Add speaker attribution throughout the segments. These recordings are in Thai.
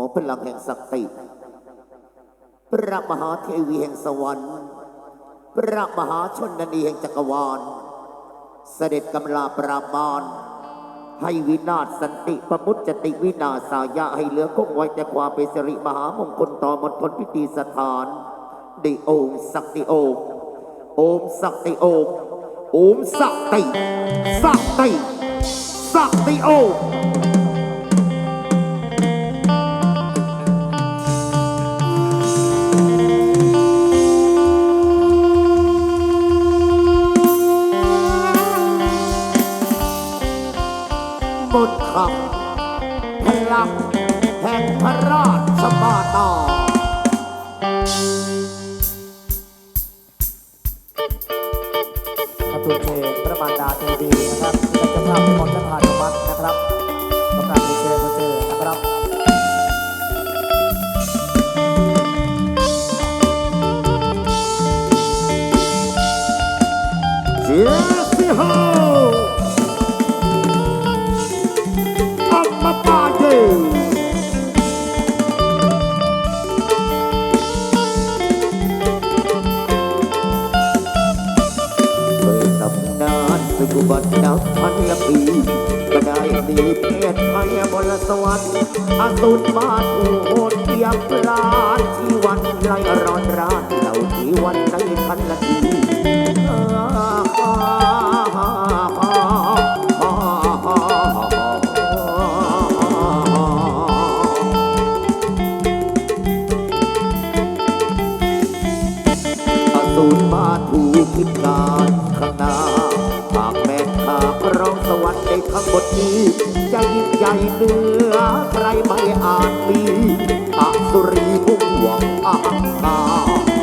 Speaker 1: อพลังแห่งศักดิ์ติ พระมหาเทวีแห่งสวรรค์ พระมหาชนนีแห่งจักรวาล เสด็จกำลาปราบมารให้วินาศสันติประมุตจติวินาศายะให้เหลือคงไว้แต่ความเป็นสิริมหามงคลต่อมณฑลพิธีสถานดิโอมสักติโอมโอมสักติโอมโอมสักติสักติสักติโอม หมดคำพลังแห่งพระราชบาตา
Speaker 2: พระตุเทพระบารดาเทวีนะครับที่เป็นเจ้าภาพที่มณฑลทานวัดนะครับสำหรับดีเจพระเจ
Speaker 1: ป็นกุบัตินับพันละปีก็ได้มีเพศภัยบนสวรรค์อาสุนมาถูโหดเทียบปลานที่วันไล่ร้อนรานเหล่าที่วันในพันละทีอสูรมาถูกพิการข้างหน้า ทนี้จะยิ่งใหญ่เหนือใครไม่อาจมีอสุรีพุ่งหวังอาหาร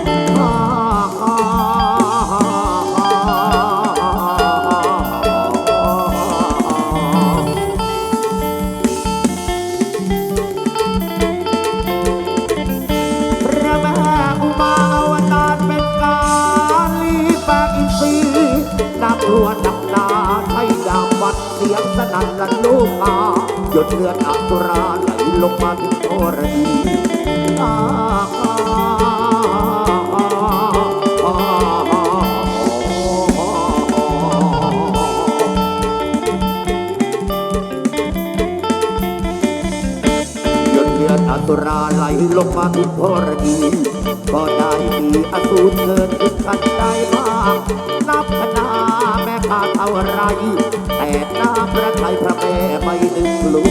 Speaker 1: ลูกมาหยดเลือดอัสุราไหลลงมาถึงโทรดีอา หยดเลือดอัสุราไหลลงมาถึงโทรดีก็ได้มีอสูรเกิดขึ้นทันใดมากนับคณาแม่ข้าเท่าไร แต่น้าพระไทยพระแม่ไม่นึกกลั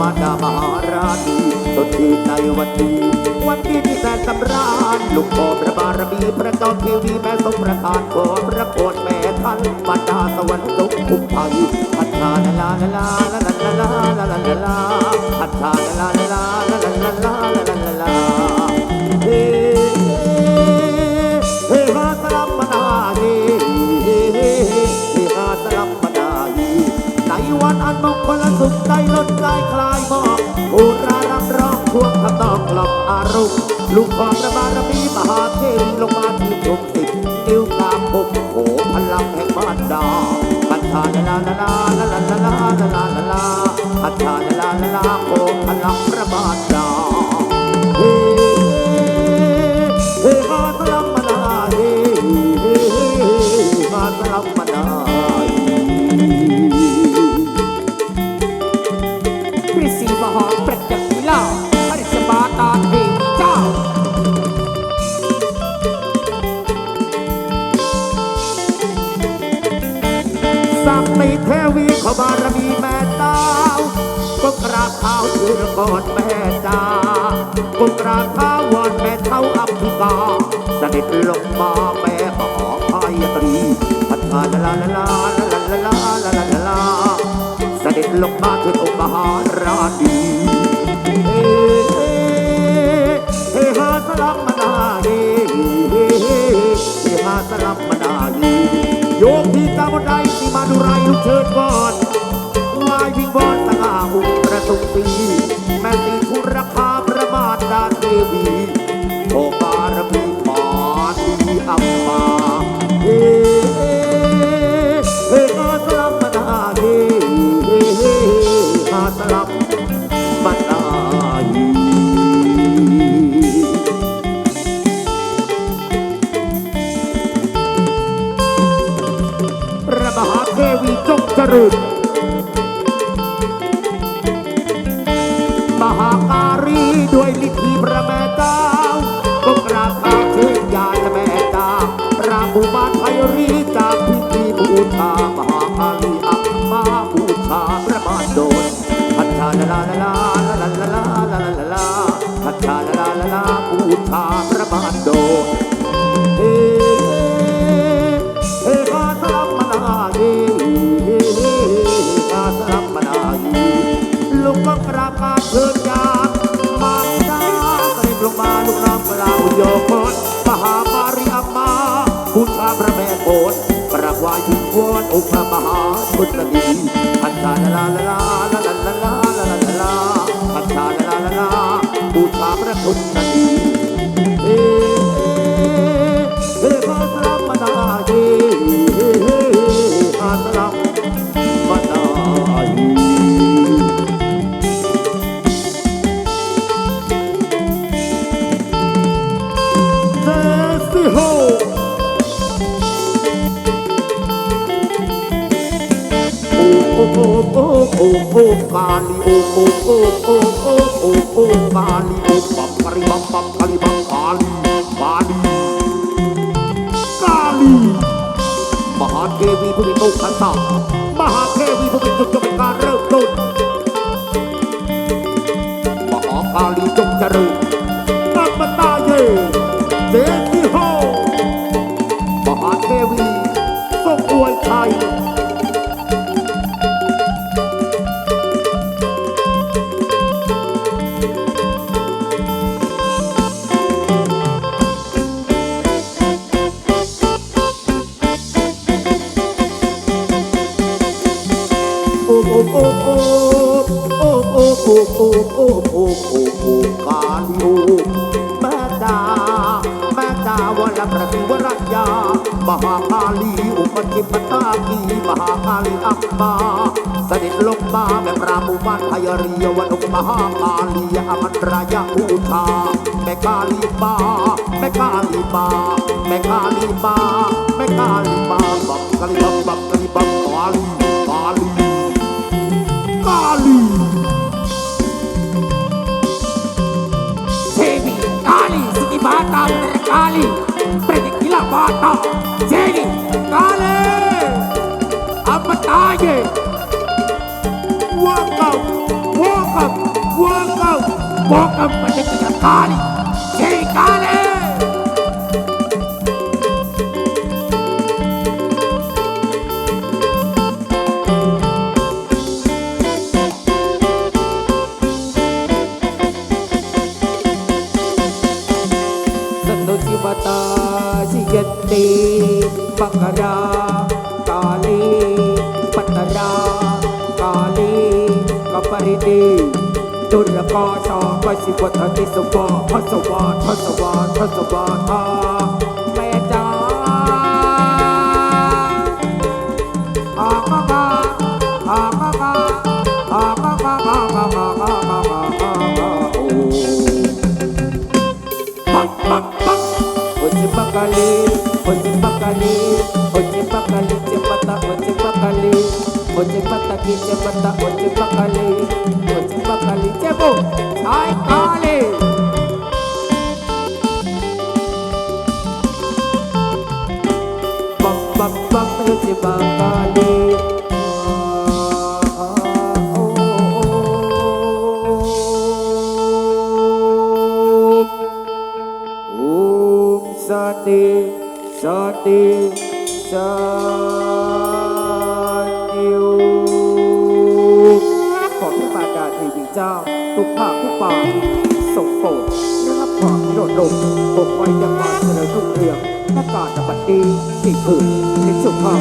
Speaker 1: มาดามหาราณีสดีในวันนี้วันดีที่แสนสำราญลูกพ่อพระบารมีพระเจ้าเทวีแม่ทรงประทานขอพระโกรแม่ท่านบรรดาสวรรค์ทุกทุกภัยพัฒนาลาลาลาลาลาลาลาลาลาลาลาพัฒนาลาลาลาลาลาลาลา ลูกความระบารมีมหาเทวีลงมาที่ชมสิทธิ์ติ้วกามพบโหพลังแห่งมารดาปัญชาลาลาลาลาลาลาลาลาลาลาลปัญชาลาลาลาลโหพลังพระบา
Speaker 2: ทดาเฮ้เฮ้ฮาสลัมมานาเฮ้เฮ้ฮา
Speaker 1: สลัมมานาปริศีมหาประจักษ์ลา เสือกอนแม่จ้าก็กราบ้าวอนแม่เท้าอัมพิกาเสด็จลงมาแม่มหาพายตรีพัฒนาลาลาลาลาลาลาลาลาลาลาเสด็จลงมาถึงองค์มหาราดีเฮ้เฮฮาสลัมมนาเฮเฮเฮเฮาสลัมมนาเฮโยมที่กาบไดที่มาดูไรลูกเชิญก่อน เกิดจากมาดาก็ได้ลงมาลูกน้ำกระดาโยกอนมหามาริอาคุทธาพระแม่โอนประวายถึงวอนองค์ระมหาบุตรมี โอ้โอ้โอ้กาลีโอ้โอ้โอ้โอ้โอ้โอ้โอ้กาลีโอ้ปับกะริบัมปับกะริบัมกาลีกาลีกาลีมหาเทวีผู้เป็นตุขันตามหาเทวีผู้เป็นจุดจะเป็นการเริ่มต้นมหากาลีจงเจริญ โอ้โอ้โอ้โอ้โอ้โอ้โอ้โอ้โอ้โอ้โอ้กาลิโอแม่ดาแม่ดาวรประติวรัญญามหากาลีอุปจิปตากีมหากาลีอัปมาเสด็จลงมาแม่ปรามุมันพยรียวันุมหากาลีอมันรายาภูชาแม่กาลีมาแม่กาลีมาแม่กาลีมาแม่กาลีมาบับกะลีบับบับกะลีบับกาลีกาลี
Speaker 2: Kali, Pratikila Bata, Jerry, Kale, अब बताइए
Speaker 1: Welcome, welcome, welcome,
Speaker 2: welcome, Pratikila Kali, Jerry Kale. बंगरा काली पतरा काली कपरिदी दुर्गा सा पशुपति सुबह फसवा फसवा फसवा था से पता उच पकले उच पकले चबो आय काले पक पक पक उच पकले Sati, Sati. ทุกภาคทุกป่าส่งโปรดรับความโดดลมปกไว้ยังมาเจริญรุ่งเรืองหน้าการนบัดดีที่ผืนในสุภาพ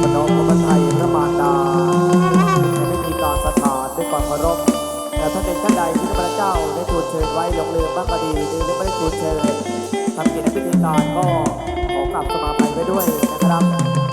Speaker 3: พน้องพระไทยพระมารดาให้ไม่มีการสถานด้วยความเคารพแต่ถ้าเป็นท่านใดที่พระเจ้าได้ทูลเชิญไว้ลงเรือบ้างก็ดีหรือไม่ได้ทูลเชิญทำกิจในพิธีการก็ขอกลับสมาภัยไว้ด้วยนะครับ